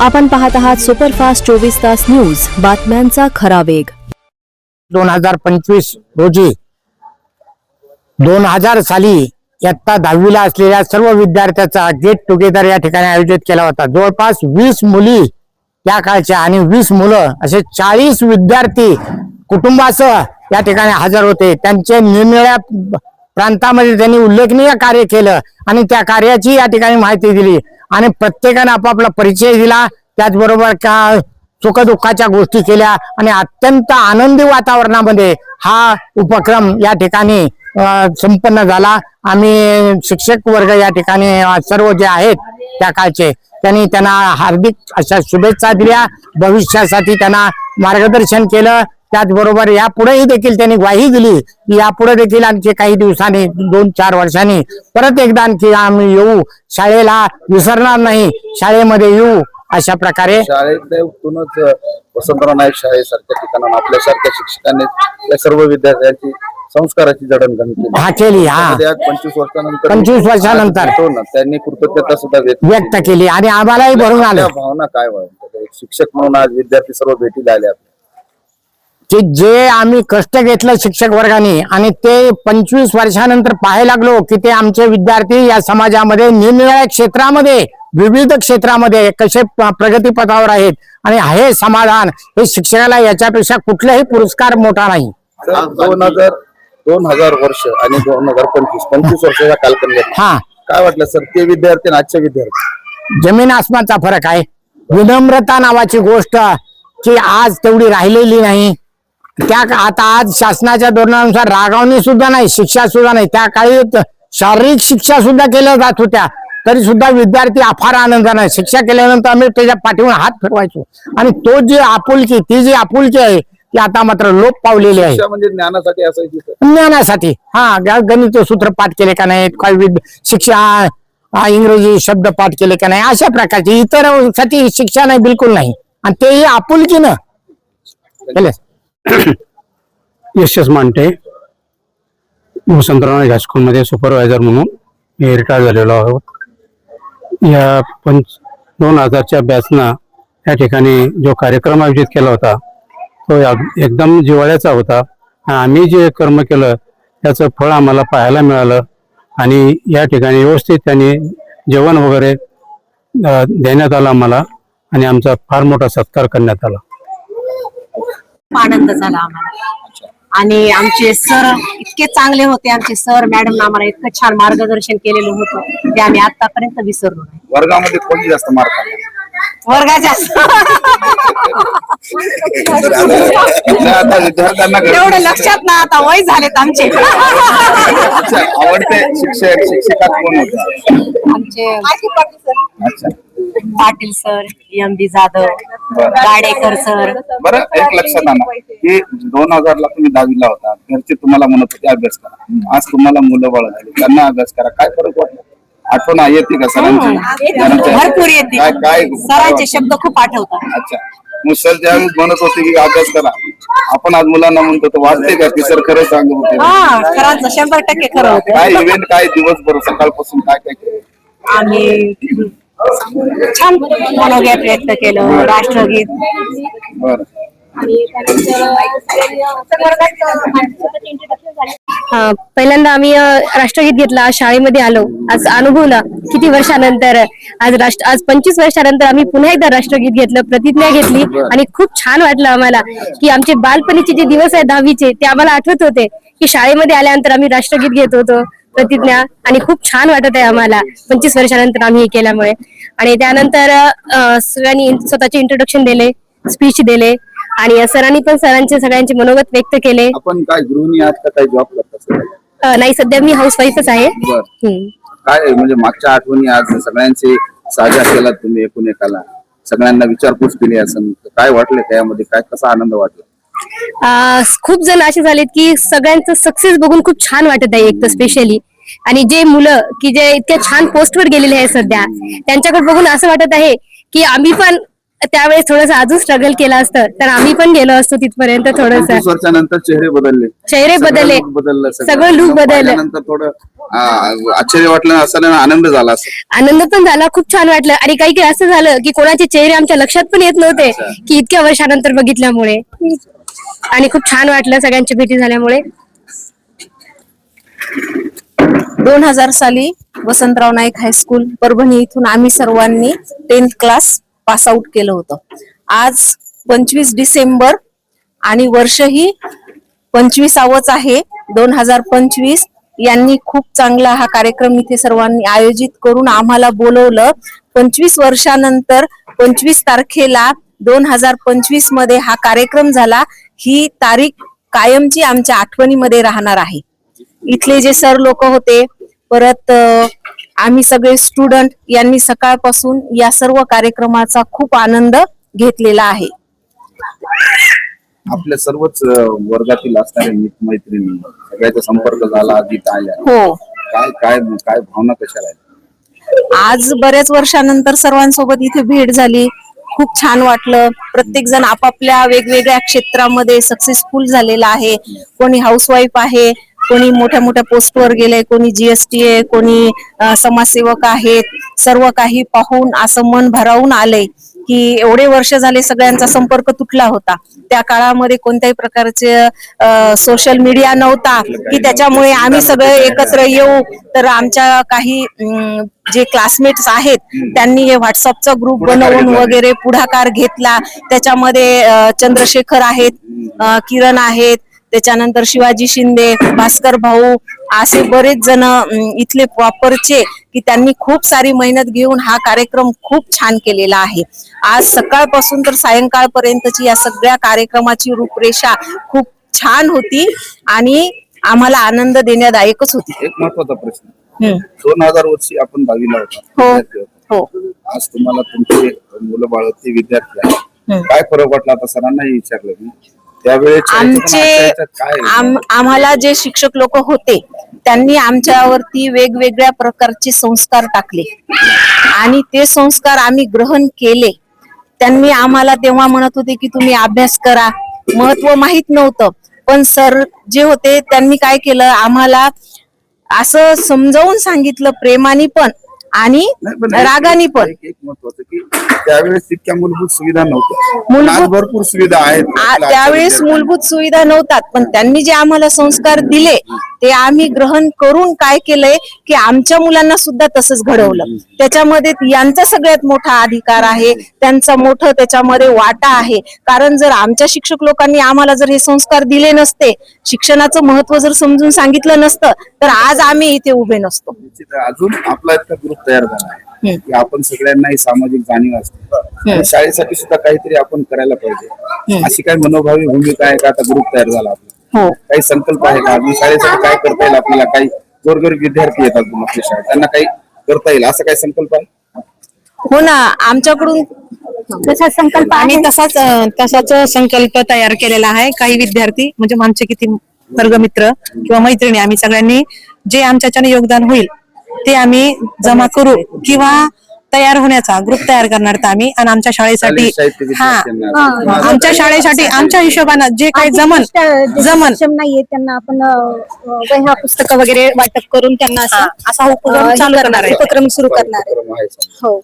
आपण पाहत आहात सुपरफास्ट चोवीस तास न्यूज. बातम्यांचा खरा वेग. दोन हजार पंचवीस रोजी दोन हजार साली इयत्ता दहावीला असलेल्या सर्व विद्यार्थ्याचा गेट टुगेदर या ठिकाणी आयोजित केला होता. जवळपास वीस मुली या काळच्या आणि वीस मुलं असे चाळीस विद्यार्थी कुटुंबासह या ठिकाणी हजर होते. त्यांचे निरनिळ्या प्रांतामध्ये त्यांनी उल्लेखनीय कार्य केलं आणि त्या कार्याची या ठिकाणी माहिती दिली. आणि प्रत्येकाने आपापला परिचय दिला त्याचबरोबर का सुखदुःखाच्या गोष्टी केल्या आणि अत्यंत आनंदी वातावरणामध्ये हा उपक्रम या ठिकाणी संपन्न झाला. आम्ही शिक्षक वर्ग या ठिकाणी सर्व जे आहेत त्या काळचे त्यांनी त्यांना हार्दिक अशा शुभेच्छा दिल्या. भविष्यासाठी त्यांना मार्गदर्शन केलं. त्याचबरोबर यापुढेही देखील त्यांनी ग्वाही दिली. की यापुढे देखील आणखी काही दिवसांनी दोन चार वर्षांनी परत एकदा आणखी आम्ही येऊ. शाळेला विसरणार नाही. शाळेमध्ये येऊ अशा प्रकारे. शाळेतूनच वसंतराव नाईक शाळेसारख्या ठिकाणावर आपल्यासारख्या शिक्षकांनी या सर्व विद्यार्थ्यांची संस्काराची जडणघडण केली. हा केली हा. पंचवीस वर्षानंतर 25 वर्षानंतर. त्यांनी कृतज्ञता सुद्धा व्यक्त केली. आणि आम्हालाही भरून आलं. भावना काय एक शिक्षक म्हणून आज विद्यार्थी सर्व भेटीला आले. की जे आम्ही कष्ट घेतलं शिक्षक वर्गाने आणि ते पंचवीस वर्षानंतर पाहायला लागलो की ते आमचे विद्यार्थी या समाजामध्ये निरनिराळ्या क्षेत्रामध्ये विविध क्षेत्रामध्ये कसे प्रगतीपथावर आहेत आणि हे समाधान हे शिक्षकाला याच्यापेक्षा कुठलाही पुरस्कार मोठा नाही. दोन हजार दोन हजार वर्ष आणि दोन हजार पंचवीस पंचवीस वर्षाचा कालखंड हा. काय वाटलं सर ते विद्यार्थी आणि आजचे विद्यार्थी? जमीन आसमानचा फरक आहे. विनम्रता नावाची गोष्ट की आज तेवढी राहिलेली नाही. त्या आता आज शासनाच्या धोरणानुसार रागावणी सुद्धा नाही शिक्षा सुद्धा नाही. त्या काळी शारीरिक शिक्षा सुद्धा केल्या जात होत्या. तरी सुद्धा विद्यार्थी अफार आनंदाने शिक्षा केल्यानंतर आम्ही त्याच्या पाठीवर हात फिरवायचो. आणि तो जी आपुलकी ती जी आपुलकी आहे ती आता मात्र लोप पावलेली आहे. म्हणजे ज्ञानासाठी असायची ज्ञानासाठी. हा गणित सूत्र पाठ केले का नाहीत काही शिक्षा इंग्रजी शब्द पाठ केले का नाही? अशा प्रकारची इतरसाठी शिक्षा नाही बिलकुल नाही. आणि तेही आपुलकीनं. केले. यशस मांटे वसंतराव हायस्कूलमध्ये सुपरवायझर म्हणून मी रिटायर झालेलो आहोत. या पंच दोन हजारच्या बॅचना या ठिकाणी जो कार्यक्रम आयोजित केला होता तो एकदम जिवाळ्याचा होता. आम्ही जे कर्म केलं त्याचं फळ आम्हाला पाहायला मिळालं आणि या ठिकाणी व्यवस्थित त्यांनी जेवण वगैरे देण्यात आलं आम्हाला आणि आमचा फार मोठा सत्कार करण्यात आला. आनंद झाला आम्हाला. आणि आमचे सर इतके चांगले होते. आमचे सर मॅडम आम्हाला इतकं छान मार्गदर्शन केलेलं होतं ते आम्ही आतापर्यंत विसरलो नाही. वर्गामध्ये कोणी जास्त मार्क आले? वर्गाच्या तर आता आता विद्यार्थ्यांना घरी- तेवढं लक्षात ना आता वय झालेत आमचे. आवडते शिक्षक शिक्षिका कोण होते? आमचे अच्छा. Patil sir M B Jadhav Gadekar sir. बरं एक लक्षात आणा. की दोन हजारला तुम्ही दहावीला होता. घरचे तुम्हाला म्हणत होते अभ्यास करा. आज तुम्हाला मुलं बाळ झाली त्यांना अभ्यास करा. काय फरक वाटला? आठवण येते का सरांची? सरांच्या- भरपूर येते. काय काय सरांचे शब्द खूप आठवतात. अच्छा. मग सर ज्यावेळेस म्हणत होते की अभ्यास करा. आपण आज मुलांना म्हणतो तर वाटते का की सर खरं सांगत होते? हा शंभर टक्के खरं काय इव्हेंट काय दिवसभर सकाळपासून काय काय केलं? आम्ही छान बनवण्या प्रयत्न केलं राष्ट्रगीत. पहिल्यांदा आम्ही राष्ट्रगीत घेतला शाळेमध्ये आलो. आज अनुभवला किती वर्षानंतर आज राष्ट्र आज पंचवीस वर्षानंतर आम्ही पुन्हा एकदा राष्ट्रगीत घेतलं प्रतिज्ञा घेतली आणि खूप छान वाटलं आम्हाला की आमचे बालपणीचे जे दिवस आहेत दहावीचे ते आम्हाला आठवत होते की शाळेमध्ये आल्यानंतर आम्ही राष्ट्रगीत घेत होतो. प्रतिज्ञा आणि खूप छान वाटत आहे आम्हाला. पंचवीस वर्षानंतर आम्ही हे केल्यामुळे. आणि त्यानंतर सगळ्यांनी स्वतःचे इंट्रोडक्शन दिले स्पीच दिले आणि सरांनी पण सरांचे सगळ्यांचे मनोगत व्यक्त केले. आपण काय गृहिणी आहात का काही जॉब करता नाही सध्या मी हाऊस वाईफच आहे. काय म्हणजे मागच्या आठवणी आज सगळ्यांचे साझा केला तुम्ही एकूण एकाला सगळ्यांना विचारपूस केली असं काय वाटलं त्यामध्ये? काय कसा आनंद वाटला? खूप जण असे झालेत की सगळ्यांचं सक्सेस बघून खूप छान वाटत आहे एक तर स्पेशली आणि जे मुलं की जे इतक्या छान पोस्टवर गेलेले आहे सध्या त्यांच्याकडे बघून असं वाटत आहे की आम्ही पण त्यावेळेस थोडस अजून स्ट्रगल केलं असतं तर आम्ही पण गेलो असतो तिथपर्यंत थोडस. वर्षानंतर चेहरे बदलले. चेहरे बदलले. बदललं सगळं look बदललं. थोडं आश्चर्य वाटलं आणि आनंद झाला आनंद पण झाला खूप छान वाटलं. आणि काही काही असं झालं की कोणाचे चेहरे आमच्या लक्षात पण येत नव्हते की इतक्या वर्षानंतर बघितल्यामुळे. आणि खूप छान वाटलं सगळ्यांची भेटी झाल्यामुळे. दोन हजार साली वसंतराव नाईक हायस्कूल परभणी इथून आम्ही सर्वांनी टेन्थ क्लास पास आउट केलं होतं. आज पंचवीस डिसेंबर आणि वर्षही पंचवीसावंच आहे. दोन हजार पंचवीस यांनी खूप चांगला हा कार्यक्रम इथे सर्वांनी आयोजित करून आम्हाला बोलवलं. पंचवीस वर्षानंतर पंचवीस तारखेला दोन हजार पंचवीसमध्ये हा कार्यक्रम झाला. ही तारीख कायमची आमच्या आठवणीमध्ये राहणार आहे. इथले जे सर लोक होते परत आम्ही सगळे स्टुडंट यांनी सकाळपासून या सर्व कार्यक्रमाचा खूप आनंद घेतलेला आहे. आपल्या सर्वच वर्गातील असणारे मित्र मैत्रिणी सगळ्याचा संपर्क झाला आल्या. हो. काय काय काय भावना कशा राहिल्या? आज बऱ्याच वर्षानंतर सर्वांसोबत इथे भेट झाली. खूप छान वाटलं. प्रत्येक जण आपापल्या वेगवेगळ्या क्षेत्रामध्ये सक्सेसफुल झालेला आहे. कोणी हाऊसवाईफ आहे कोणी मोठ्या मोठ्या पोस्टवर गेले कोणी जीएसटी आहे कोणी समाजसेवक आहेत. सर्व काही पाहून असं मन भरावून आलंय. की एवढे वर्ष झाले सगळ्यांचा संपर्क तुटला होता. त्या काळामध्ये कोणत्याही प्रकारचे सोशल मीडिया नव्हता की त्याच्यामुळे आम्ही सगळे एकत्र येऊ. तर आमच्या काही जे क्लासमेट्स आहेत त्यांनी हे व्हॉट्सअपचा ग्रुप बनवून. वगैरे पुढाकार घेतला. त्याच्यामध्ये चंद्रशेखर आहेत किरण आहेत त्याच्यानंतर शिवाजी शिंदे भास्कर भाऊ असे बरेच जण इथले प्रॉपरचे की त्यांनी खूप सारी मेहनत घेऊन हा कार्यक्रम खूप छान केलेला आहे. आज सकाळपासून तर सायंकाळपर्यंतची या सगळ्या कार्यक्रमाची रूपरेषा खूप छान होती आणि आम्हाला आनंद देण्यादायकच होती. एक महत्त्वाचा प्रश्न. दोन हजार वर्षी आपण दहावीला होता. हो. हो. आज तुम्हाला तुमचे मुलं बाळ ते विद्यार्थी. काय फरक वाटला आता सरांनाही विचारलं मी. आमचे आम आम्हाला जे शिक्षक लोक होते त्यांनी आमच्यावरती वेगवेगळ्या प्रकारचे संस्कार टाकले. आणि ते संस्कार आम्ही ग्रहण केले. त्यांनी आम्हाला तेव्हा म्हणत होते की तुम्ही अभ्यास करा. महत्त्व माहीत नव्हतं. पण सर जे होते त्यांनी काय केलं? आम्हाला असं समजावून सांगितलं प्रेमाने पण. आणि रागाने पण. एक एक महत्वाचं की त्यावेळेस तितक्या मूलभूत सुविधा नव्हत्या. मूलभूत- भरपूर सुविधा आहेत. आ- त्यावेळेस. मूलभूत सुविधा नव्हतात पण त्यांनी जे आम्हाला संस्कार दिले ते आम्ही ग्रहण करून काय केलंय की आमच्या मुलांना सुद्धा तसंच घडवलं. त्याच्यामध्ये यांचा सगळ्यात मोठा अधिकार आहे त्यांचा मोठं त्याच्यामध्ये वाटा आहे. कारण जर आमच्या शिक्षक लोकांनी आम्हाला जर हे संस्कार दिले नसते शिक्षणाचं महत्त्व जर समजून सांगितलं नसतं तर आज आम्ही इथे उभे नसतो. निश्चित आहे. अजून आपला इतका ग्रुप तयार झाला आहे. की आपण सगळ्यांनाही सामाजिक जाणीव असते. आणि शाळेसाठी सुद्धा काहीतरी आपण करायला पाहिजे. अशी काय मनोभावी भूमिका आहे का? आता ग्रुप तयार झाला आपला. हो. काही संकल्प आहे का? अजून शाळेसाठी काय करता येईल आपल्याला? काही गोरगरीब विद्यार्थी येतात आपल्या शाळेत. त्यांना काही करता येईल? असं काही संकल्प आहे? हो ना. आमच्याकडून तसा संकल्प आम्ही तसाच तसाच संकल्प तयार केलेला आहे काही विद्यार्थी म्हणजे आमचे किती वर्गमित्र किंवा मैत्रिणी आम्ही सगळ्यांनी जे आमच्याच्याने योगदान होईल ते आम्ही जमा करू किंवा तयार होण्याचा ग्रुप तयार करणार तर आम्ही आणि आमच्या शाळेसाठी हा. आमच्या शाळेसाठी आमच्या हिशोबानं जे काही जमन जमन. नाहीये त्यांना आपण वह्या पुस्तकं वगैरे वाटप करून त्यांना असं असा उपक्रम हे चालू करणार आहे. उपक्रम सुरू करणार आहे. हो.